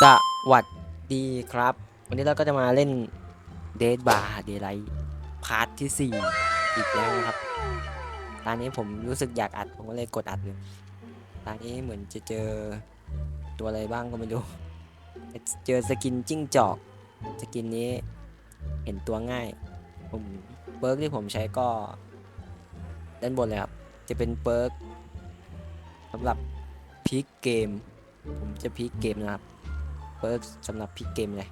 สวัสดีครับ วันนี้เราก็จะมาเล่นเด d บาร์เด y ไลท์พาร์ทที่ 4 อีกแล้วนะครับ ตอนนี้ผมรู้สึกอยากอัด ผมก็เลยกดอัดเลยตอนนี้เหมือนจะเจอตัวอะไรบ้างก็ไม่รู้ เจอสกินจิ้งจอก สกินนี้เห็นตัวง่าย ผมเปิร์กที่ผมใช้ก็ ด้านบนเลยครับ จะเป็นเปิร์กสำหรับพีคเกม ผมจะพีคเกมนะครับ เปิร์กสำหรับพิกเกมเลย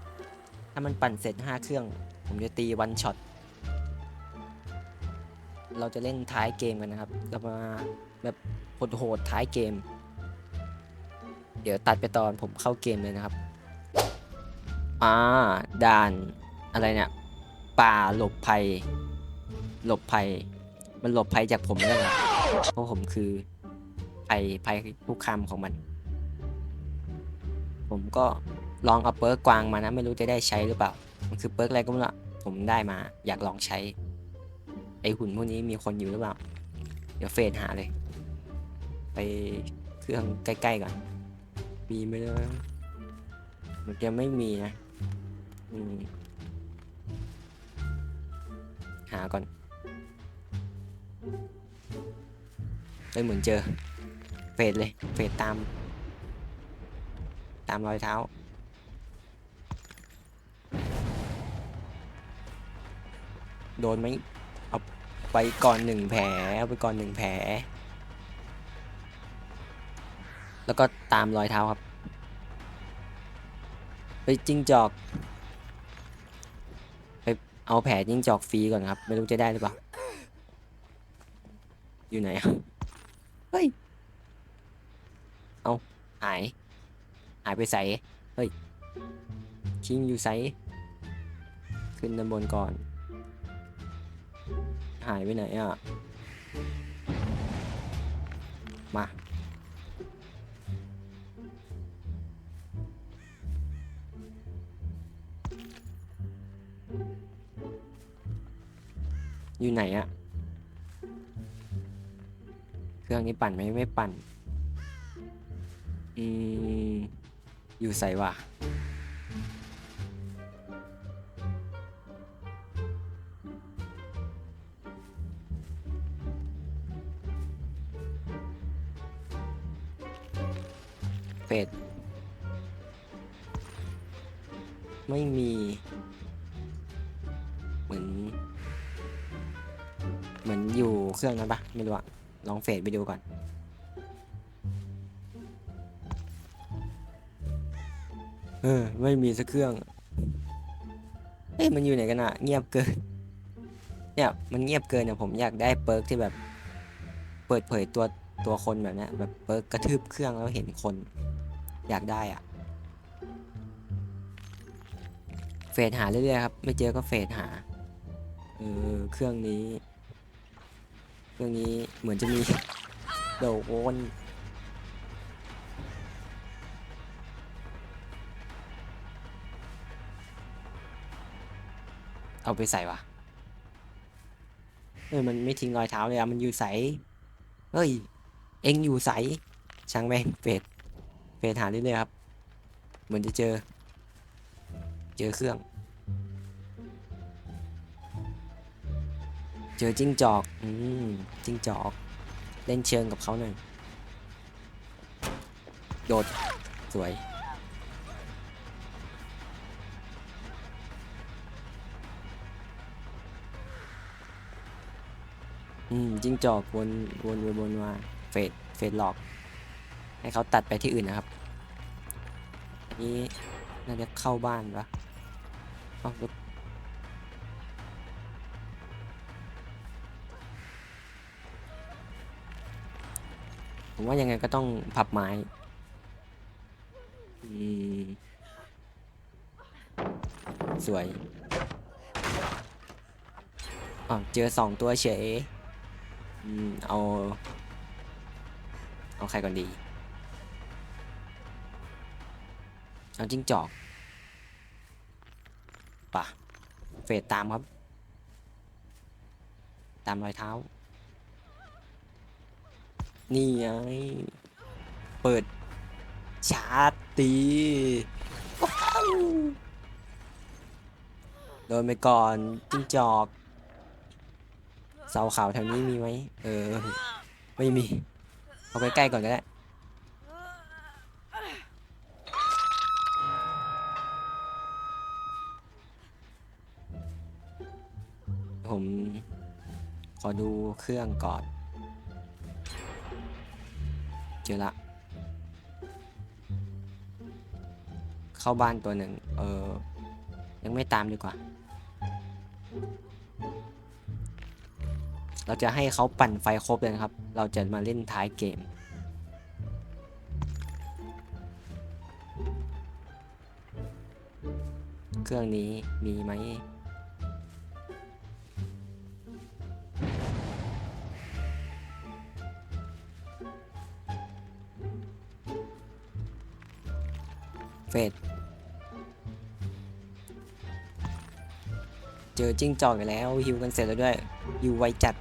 ถ้ามันปั่นเสร็จ 5 เครื่อง ผมจะตีวันช็อต เราจะเล่นท้ายเกมกันนะครับ เรามาแบบโหดๆท้ายเกม เดี๋ยวตัดไปตอนผมเข้าเกมเลยนะครับ อ่า ด่านอะไรเนี่ย ป่าหลบภัย หลบภัย มันหลบภัยจากผมแล้วนะเพราะผมคือภัยภัยคุกคามของมัน ผมก็ ลองเอาเปิร์กกวางมานะ ไม่รู้จะได้ใช้หรือเปล่า มันคือเปิร์กอะไรก็ไม่รู้ผมได้มา อยากลองใช้ ไอหุ่นพวกนี้มีคนอยู่หรือเปล่า เดี๋ยวเฟดหาเลย ไปเครื่องใกล้ๆก่อน มีไหมนะมันจะไม่มีนะ อืม หาก่อนเลยเหมือนเจอ เฟดเลย เฟดตาม ตามรอยเท้า โดนไหมเอาไปก่อนหนึ่งแผลเอาไปก่อนหนึ่งแผล แล้วก็ตามรอยเท้าครับ ไปจิ้งจอก ไปเอาแผลจิ้งจอกฟรีก่อนครับ ไม่รู้จะได้หรือเปล่า อยู่ไหนอะเฮ้ย เอาหาย หายไปใส่เฮ้ยคิงอยู่ใส่ขึ้นด้านบนก่อนายไปไหนอะ มา อยู่ไหนอะ เครื่องนี้ปั่นไหมไม่ปั่น อืม อยู่ใส่ว่ะ ไม่มี เหมือน เหมือนอยู่เครื่องนั้นปะไม่รู้อะลองเฟดไปดูก่อน เออ ไม่มีสักเครื่องเอ้ย มันอยู่ไหนกันอะเงียบเกิน เนี่ย มันเงียบเกินเนี่ยผมอยากได้เปิร์กที่แบบ เปิดเผยตัวตัวคนแบบนี้แบบเปิร์กกระทืบเครื่องแล้วเห็นคน อยากได้อะ ดหาเรื่อยๆครับ ไม่เจอก็เฟดหา เออ เครื่องนี้ เครื่องนี้เหมือนจะมีโดนเอาไปใส่วะเฮ้ยมันไม่ทิ้งรอยเท้าเลยอะมันอยู่ใส เฮ้ย เอ็งอยู่ใส ช่างแม่งเฟดเฟดหาเรื่อยๆครับ เหมือนจะเจอ เจอเครื่อง เจอจิ้งจอก อืมจิ้งจอก เล่นเชิงกับเขาหน่อย โดด สวย อืม จิ้งจอกวนวนวนวนมาเฟดเฟดหลอก ให้เขาตัดไปที่อื่นนะครับ อันนี้น่าจะเข้าบ้านปะเอ้ ผมว่ายังไงก็ต้องพับไม้อืมสวยอ๋อเจอสองตัวเฉยอืมเอา เอาใครก่อนดี เอาจิ้งจอกป่ะ เฟดตามครับ ตามรอยเท้า นี่ไง เปิด ชาร์จตีโดนไปก่อนจิ้งจอก เสาขาวแถวนี้มีไหม เออ ไม่มี เอาไปใกล้ก่อนก็ได้ผม ขอดูเครื่องก่อน จอละ เข้าบ้านตัวหนึ่ง เออ ยังไม่ตามดีกว่า เราจะให้เขาปั่นไฟครบเลยนะครับ เราจะมาเล่นท้ายเกม เครื่องนี้มีไหม เฟดเจอจิ้งจอกอีกแล้วฮิวกันเสร็จแล้วด้วยฮิวไวจัด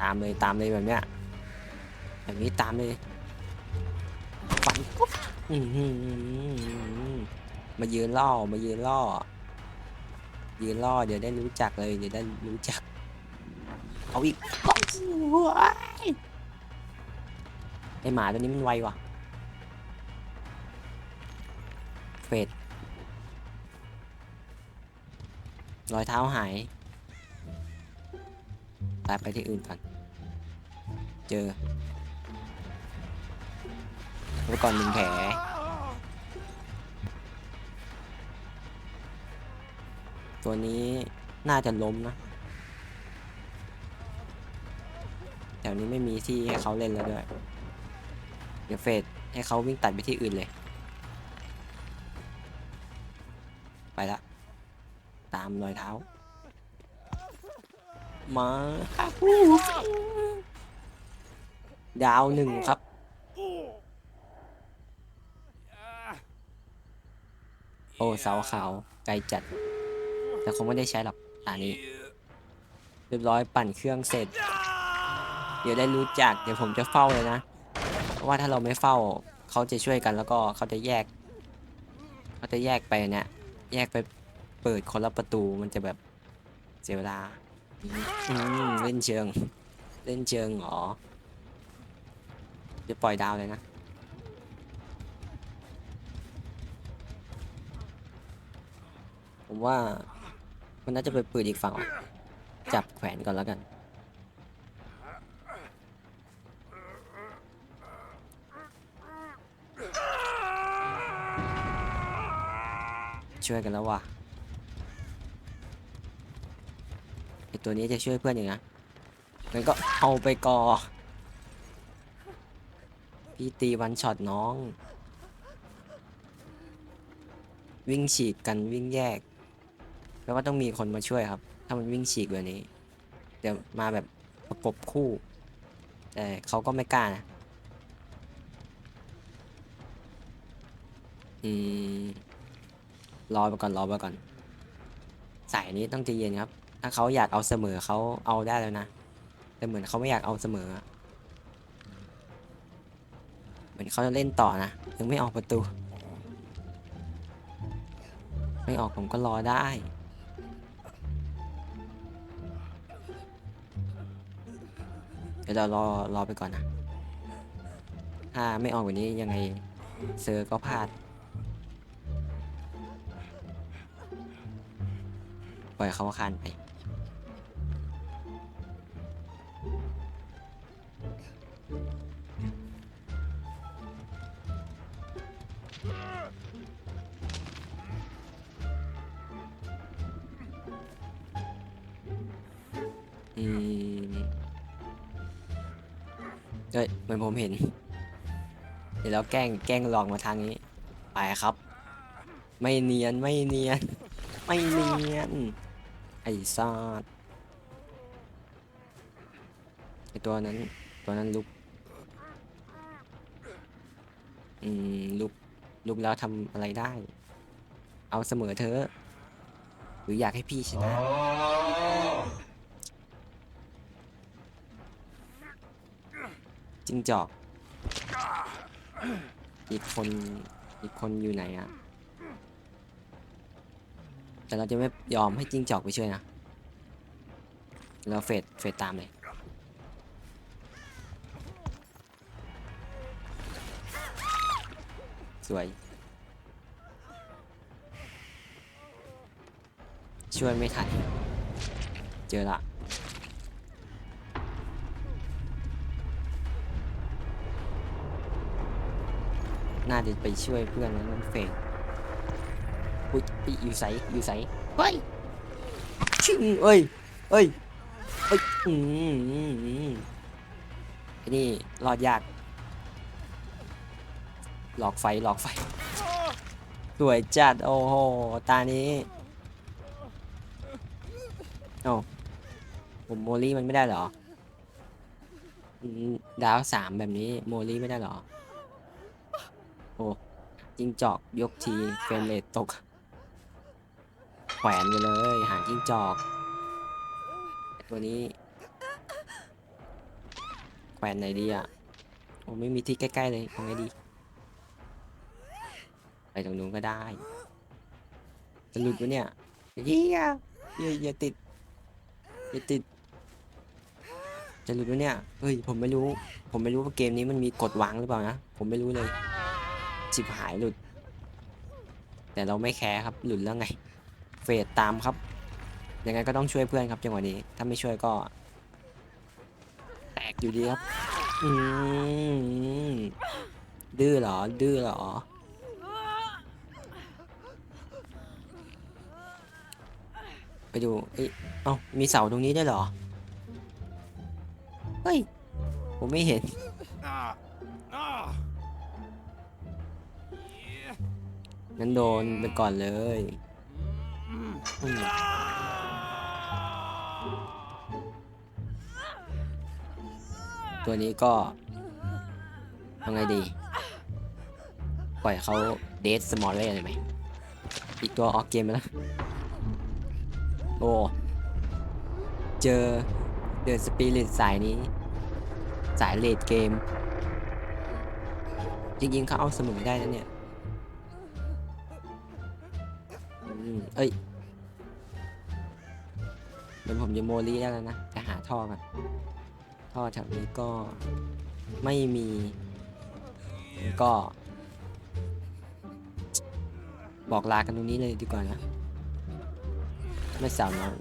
ตามเลยตามเลยแบบเนี้ยแบบนี้ตามเลยฟันปุ๊บมายืนล่อมายืนล่อ ยืนล่อเดี๋ยวได้รู้จักเลยเดี๋ยวได้รู้จัก เอาอีกไอหมาตัวนี้มันไวว่ะ เฟดรอยเท้าหายตายไปที่อื่นก่อน เจอไว้ก่อนหนึ่งแผลตัวนี้น่าจะล้มนะ แถวนี้ไม่มีที่ให้เขาเล่นแล้วด้วย เดี๋ยวเฟดให้เขาวิ่งตัดไปที่อื่นเลย ไปละ ตามรอยเท้า มาครับดาวหนึ่งครับ โอ้เสาขาวไกลจัด แต่คงไม่ได้ใช้หรอกอันนี้ เรียบร้อยปั่นเครื่องเสร็จ เดี๋ยวได้รู้จัก เดี๋ยวผมจะเฝ้าเลยนะเพราะว่าถ้าเราไม่เฝ้าเขาจะช่วยกันแล้วก็เขาจะแยก เขาจะแยกไปเนี่ย แยกไปเปิดคนละประตูมันจะแบบเสียเวลาอืมเล่นเชิง เล่นเชิงเหรอจะปล่อยดาวเลยนะผมว่ามันน่าจะไปปืนอีกฝั่งว่ะจับแขวนก่อนแล้วกัน ช่วยกันแล้วว่ะไอตัวนี้จะช่วยเพื่อนอย่างนะงั้นก็เอาไปก่อ พี่ตีวันช็อตน้อง วิ่งฉีกกันวิ่งแยกแปลว่าต้องมีคนมาช่วยครับ ถ้ามันวิ่งฉีกแบบนี้เดี๋ยวมาแบบประกบคู่ แต่เขาก็ไม่กล้านะ อืม รอไปก่อนรอไปก่อน สายนี้ต้องใจเย็นครับ ถ้าเขาอยากเอาเสมอเขาเอาได้แล้วนะ แต่เหมือนเขาไม่อยากเอาเสมอ เหมือนเขาจะเล่นต่อนะ ยังไม่ออกประตู ไม่ออกผมก็รอได้เดี๋ยวเรารอรอไปก่อนนะ ถ้าไม่ออกวันนี้ยังไงเซอร์ก็พลาด ปล่อยเขาคานไป อืมเอ้ยเหมือนผมเห็น เดี๋ยวเราแกล้งแกล้งลองมาทางนี้ ไปครับ ไม่เนียนไม่เนียน ไม่เนียน อ้ซาดไอตัวนั้น ตัวนั้นลุก อืม ลุก ลุกแล้วทำอะไรได้ เอาเสมอเธอ หรืออยากให้พี่ชนะจิงจอก อีกคน อีกคนอยู่ไหนอะ แต่เราจะไม่ยอมให้จิ้งจอกไปช่วยนะ เราเฟดเฟดตามเลยสวย ช่วยไม่ทันเจอละน่าจะไปช่วยเพื่อนแล้วมันเฟก อุ้ยอีอยู่ใสอยู่ใสเฮ้ยชิงเอ้ยเอ้ยเอ้ยอืมอืมอืมไอ้นี่รอดยาก หลอกไฟหลอกไฟสวยจัด โอ้โห ตานี้เอ้าผมโมลี่มันไม่ได้เหรออืมดาวสามแบบนี้โมลี่ไม่ได้เหรอ โอ้จิงจอกยกที เฟรมเรทตก แขวนไปเลยหางจิ้งจอก ตัวนี้ แขวนไหนดีอะโอ้ไม่มีที่ใกล้ๆเลยทำไงดี ไปตรงนู้นก็ได้จะหลุดวะเนี่ยเฮียอย่าอย่าติดอย่าติด จะหลุดวะเนี่ยเฮ้ยผมไม่รู้ ผมไม่รู้ว่าเกมนี้มันมีกฎวางหรือเปล่านะผมไม่รู้เลยชิบหายหลุด แต่เราไม่แคร์ครับหลุดแล้วไง ฟดตามครับ ยังไงก็ต้องช่วยเพื่อนครับจังหวะนี้ ถ้าไม่ช่วยก็ แตกอยู่ดีครับ อืมดื้อเหรอ ดื้อเหรอ ไปดู เอ้ยเอ้า มีเสาตรงนี้ได้เหรอ เฮ้ย ผมไม่เห็น Ah! Ah! งั้นโดนไปก่อนเลย อืมตัวนี้ก็ทำไงดี ปล่อยเขาเดทสมอลเล่เลยไหม อีกตัวออกเกมไปแล้ว โอ้ เจอเดอะสปิริตสายนี้ สายเลดเกม จริงๆเขาเอาสมอได้นะเนี่ยอืมเอ้ย เดี๋ยวผมจะโมลี่แล้วนะจะหาท่อก่อนท่อแถวนี้ก็ไม่มี ก็ บอกลากันตรงนี้เลยดีกว่านะ ไม่สาวน้อย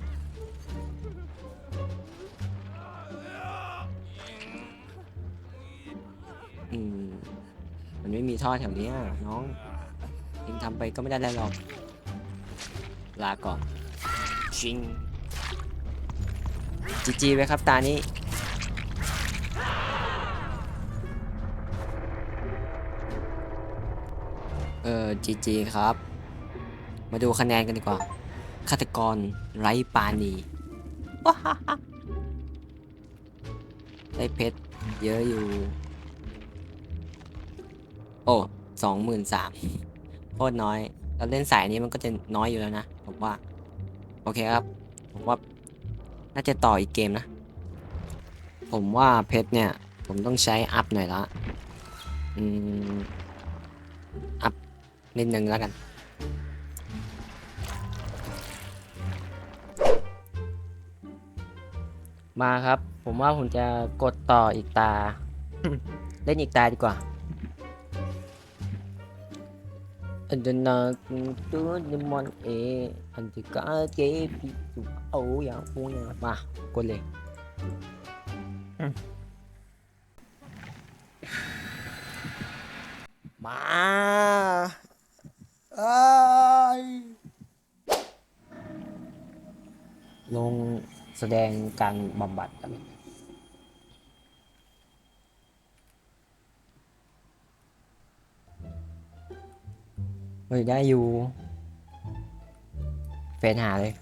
อืมมันไม่มีท่อแถวนี้น้องเองทำไปก็ไม่ได้อะไรหรอก ลาก่อนชิง จีจีไว้ครับตานี้เออจีจีครับ มาดูคะแนนกันดีกว่าฆาตกรไร้ปานีว้าฮ่าฮ่าได้เพชรเยอะอยู่ โอ้สองหมื่นสามโคตรน้อย เราเล่นสายนี้มันก็จะน้อยอยู่แล้วนะ ผมว่า โอเคครับ ผมว่า น่าจะต่ออีกเกมนะ ผมว่าเพชรเนี่ย ผมต้องใช้อัพหน่อยละอืมอัพนิดนึงแล้วกัน มาครับ ผมว่าผมจะกดต่ออีกตา เล่นอีกตาดีกว่า อันเดนาตัวเดมอนเออันที่กาเกปิสุเอาอย่างพวกนี้มากดเลยมาเอ้ยลงแสดงการบำบัดกัน เฮ้ยได้อยู่ เฟนหาเลย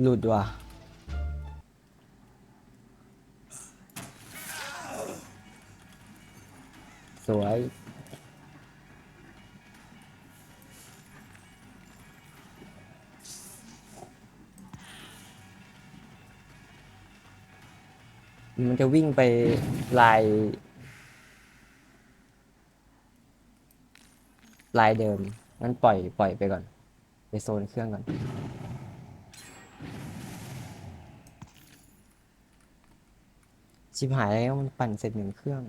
หลุดว่ะ สวย มันจะวิ่งไปลาย ลายเดิม งั้นปล่อยปล่อยไปก่อน ไปโซนเครื่องก่อน ชิบหายแล้วมันปั่นเสร็จหนึ่งเครื่อง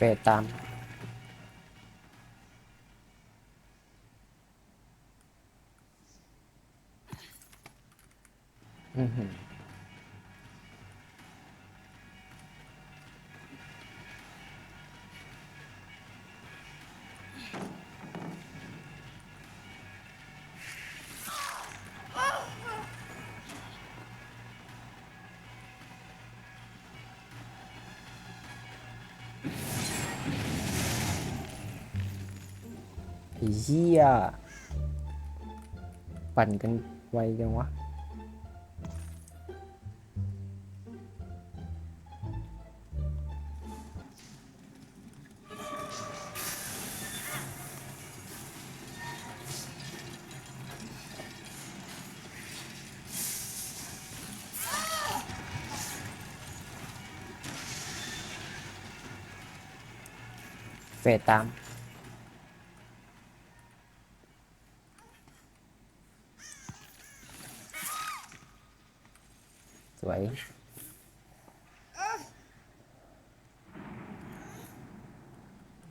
ฟดตาม อือหือ เหี้ย ปั่นกันไวจังวะ về ม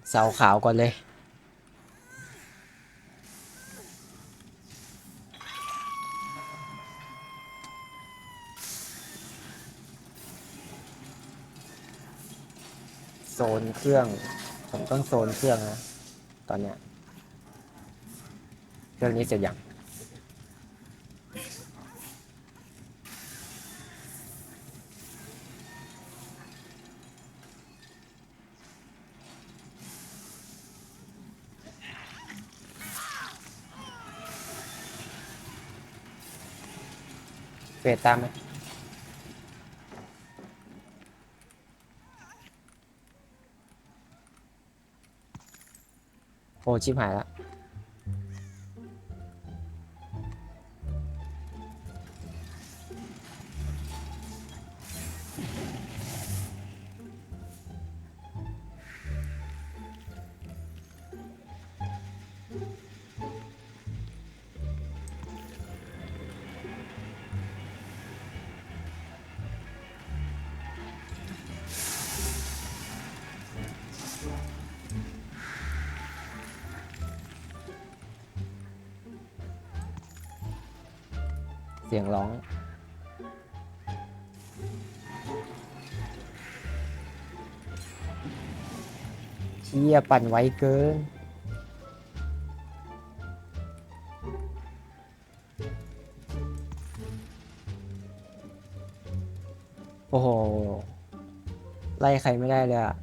เสาขาวก่อนเลย โซนเครื่อง ผมต้องโซนเครื่องนะ ตอนเนี้ย เครื่องนี้เสร็จยัง เฟดตามไเสียงร้อง เชี่ยปั่นไวเกิน โอ้โห ไล่ใครไม่ได้เลยอะ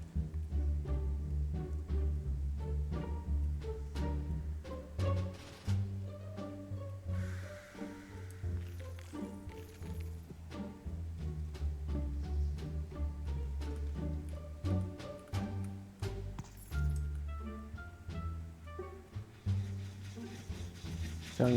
ช่วง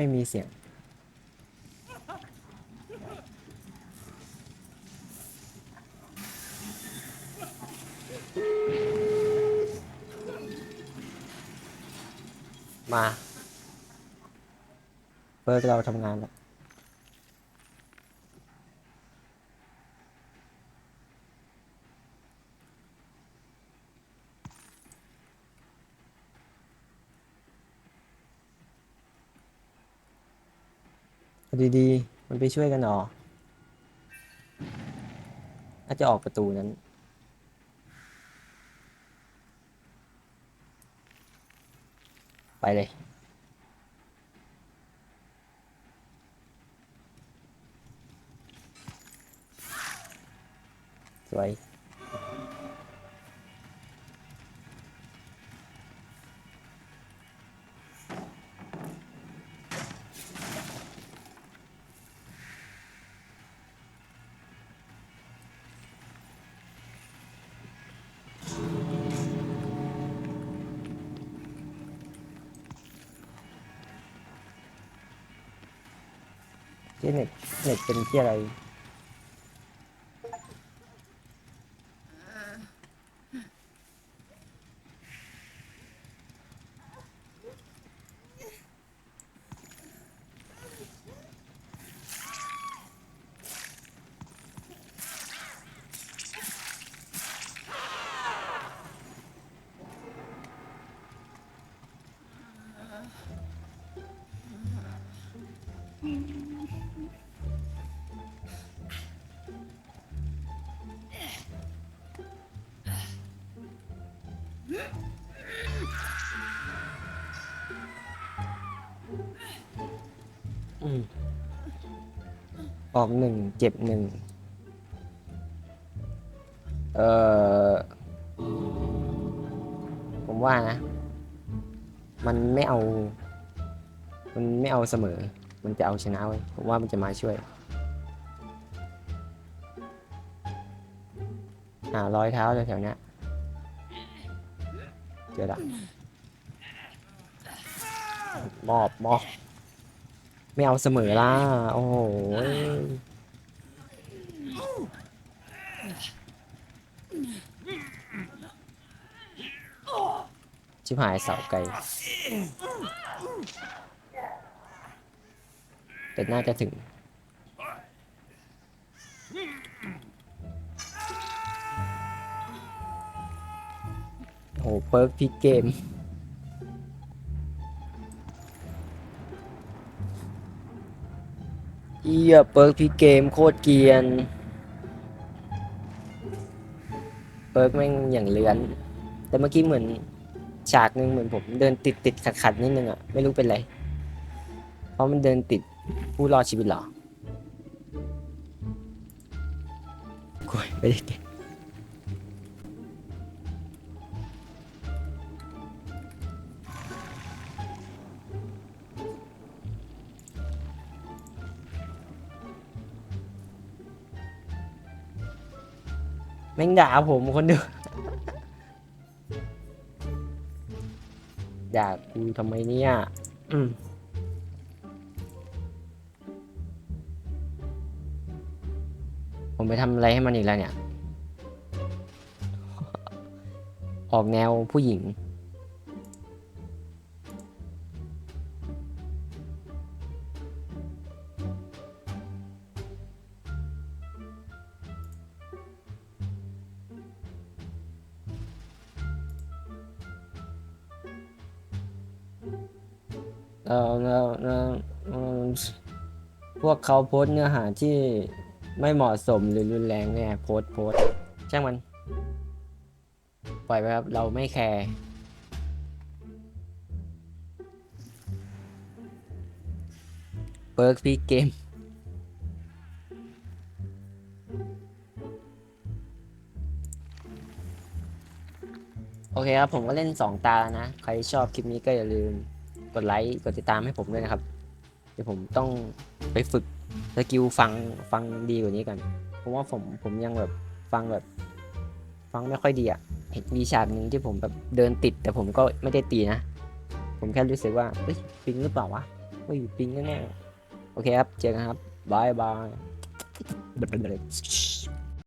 ไม่มีเสียง มาเปิดเราทำงานแล้ว ดีๆ มันไปช่วยกันเหรอน่าจะออกประตูนั้น ไปเลย สวย เน็ตเน็ตเป็นที่อะไร อืมออกหนึ่งเจ็บหนึ่งเออผมว่านะ มันไม่เอา มันไม่เอาเสมอ มันจะเอาชนะเว้ยผมว่ามันจะมาช่วย หารอยเท้าแถวๆเนี้ย เจอละมอบมอบไม่เอาเสมอล่ะ โอ้โหชิบหายเสาไกลแต่น่าจะถึง โอ้โหเปิร์กพลิกเกม เอียเปิร์กพลิกเกมโคตรเกียน เปิร์กแม่งอย่างเลือน แต่เมื่อกี้เหมือนฉากหนึ่งเหมือนผมเดินติดติดขัดขัดนิดนึงอะไม่รู้เป็นไร เพราะมันเดินติดผู้รอดชีวิตหรอโอ้ยไม่ได้เก็บ ม่งด่าผมคนเดียวด่ากูทำไมเนี่ยผมไปทำอะไรให้มันอีกแล้วเนี่ย ออกแนวผู้หญิง เขาโพสต์เนื้อหาที่ไม่เหมาะสมหรือรุนแรงเนี่ยโพสต์โพสต์ช่างมัน ปล่อยไปครับ เราไม่แคร์เปิร์กพีเกมโอเคครับ ผมก็เล่น 2 ตาแล้วนะ ใครชอบคลิปนี้ก็อย่าลืมกดไลค์ กดติดตามให้ผมด้วยนะครับ เดี๋ยวผมต้องไปฝึก สกิลฟังฟังดีกว่านี้กันเพราะว่าผมผมยังแบบฟังแบบ ฟังไม่ค่อยดีอะเห็นมีฉากหนึ่งที่ผมแบบเดินติด แต่ผมก็ไม่ได้ตีนะ ผมแค่รู้สึกว่าเฮ้ยปิงหรือเปล่าวะเฮ้ยปิงแน่ๆโอเคครับ เจอกันครับบายบาย